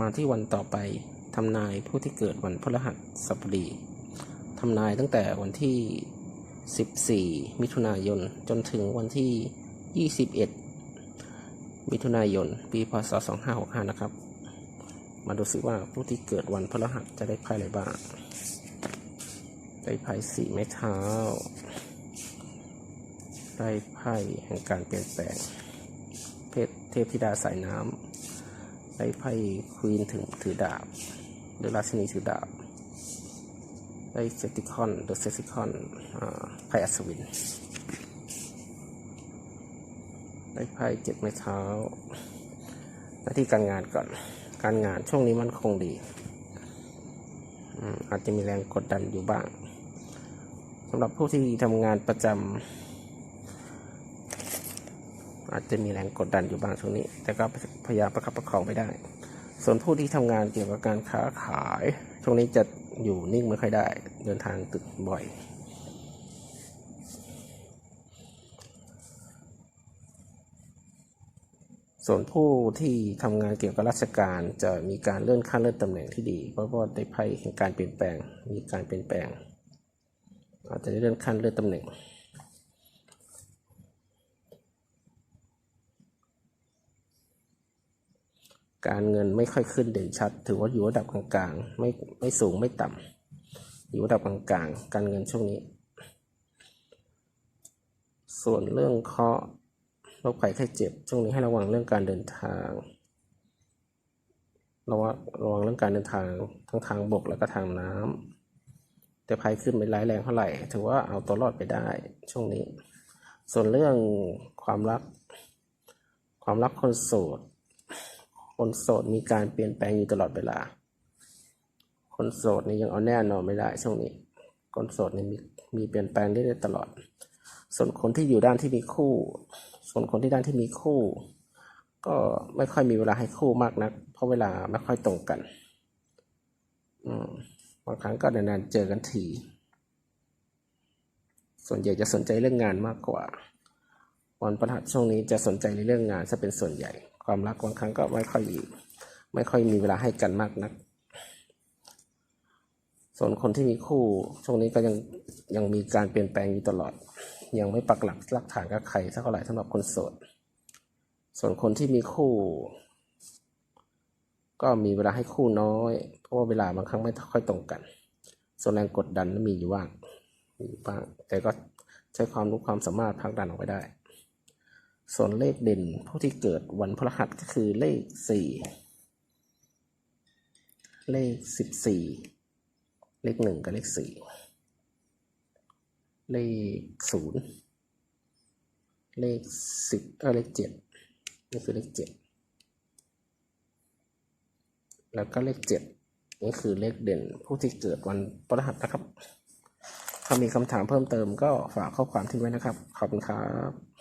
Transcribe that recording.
มาที่วันต่อไปทำนายผู้ที่เกิดวันพฤหัสบดีทำนายตั้งแต่วันที่ 14 มิถุนายน จนถึงวันที่ 21 มิถุนายน ปีพศ 2565 นะครับ มาดูสิว่าผู้ที่เกิดวันพฤหัสจะได้ไพ่อะไรบ้าง ได้ไพ่สี่ไม้เท้า ได้ไพ่แห่งการเปลี่ยนแปลง เพศเทพธิดาสายน้ำ ได้ไพ่ควีนถึงถือดาบหรือราชินีถือดาบ ได้เซติคอนหรือเซติคอนไพ่อัศวิน ได้ไพ่เจ็ดไม้เท้า หน้าที่การงานก่อน การงานช่วงนี้มันคงดีอืมอาจจะมีแรงกดดันอยู่บ้างสำหรับผู้ที่ทำงานประจำ อาจจะมีแรงกดดันอยู่บ้างช่วงนี้ แต่ก็พยายามประคับประคองไปได้ ส่วนผู้ที่ทำงานเกี่ยวกับการค้าขาย ช่วงนี้จะอยู่นิ่งไม่ค่อยได้ เดินทางตึกบ่อย ส่วนผู้ที่ทำงานเกี่ยวกับราชการจะมีการเลื่อนขั้นเลื่อนตำแหน่งที่ดี เพราะว่าได้ไพ่แห่งการเปลี่ยนแปลง มีการเปลี่ยนแปลง อาจจะได้เลื่อนขั้นเลื่อนตำแหน่ง การเงินไม่ค่อยขึ้นเด่นชัด ถือว่าอยู่ระดับกลางๆ ไม่ไม่สูงไม่ต่ำอยู่ระดับกลางๆ การเงินช่วงนี้ ส่วนเรื่องเคราะห์โรคภัยไข้เจ็บ ช่วงนี้ให้ระวังเรื่องการเดินทางระวังระวังเรื่องการเดินทางทั้งทางบกแล้วก็ทางน้ำแต่ภัยขึ้นไม่ร้ายแรงเท่าไหร่ ถือว่าเอาตัวรอดไปได้ช่วงนี้ ส่วนเรื่องความรัก ความรักคนโสด คนโสดมีการเปลี่ยนแปลงอยู่ตลอดเวลา คนโสดนี่ยังเอาแน่นอนไม่ได้ช่วงนี้ คนโสดนี่มีมีเปลี่ยนแปลงได้ตลอด ส่วนคนที่อยู่ด้านที่มีคู่ ส่วนคนที่ด้านที่มีคู่ ก็ไม่ค่อยมีเวลาให้คู่มากนัก เพราะเวลาไม่ค่อยตรงกัน อืมบางครั้งก็นานๆเจอกันทีส่วนใหญ่จะสนใจเรื่องงานมากกว่า วันประหัสช่วงนี้จะสนใจในเรื่องงานซะเป็นส่วนใหญ่ ความรักบางครั้งก็ไม่ค่อยไม่ค่อยมีเวลาให้กันมากนัก ส่วนคนที่มีคู่ช่วงนี้ก็ยังยังมีการเปลี่ยนแปลงอยู่ตลอด ยังไม่ปักหลักหลักฐานกับใครสักเท่าไหร่สำหรับคนโสด ส่วนคนที่มีคู่ ก็มีเวลาให้คู่น้อย เพราะว่าเวลาบางครั้งไม่ค่อยตรงกัน ส่วนแรงกดดันมีอยู่บ้างมีบ้างแต่ก็ใช้ความรู้ความสามารถผลักดันออกไปได้ ส่วนเลขเด่นผู้ที่เกิดวันพฤหัสก็คือเลขสี่เลขสิบสี่เลขหนึ่งกับเลขสี่เลขศูนย์เลขสิบเออเลขเจ็ดนี่คือเลขเจ็ดแล้วก็เลขเจ็ดนี่คือเลขเด่นผู้ที่เกิดวันพฤหัสนะครับ ถ้ามีคำถามเพิ่มเติมก็ฝากข้อความทิ้งไว้นะครับ ขอบคุณครับ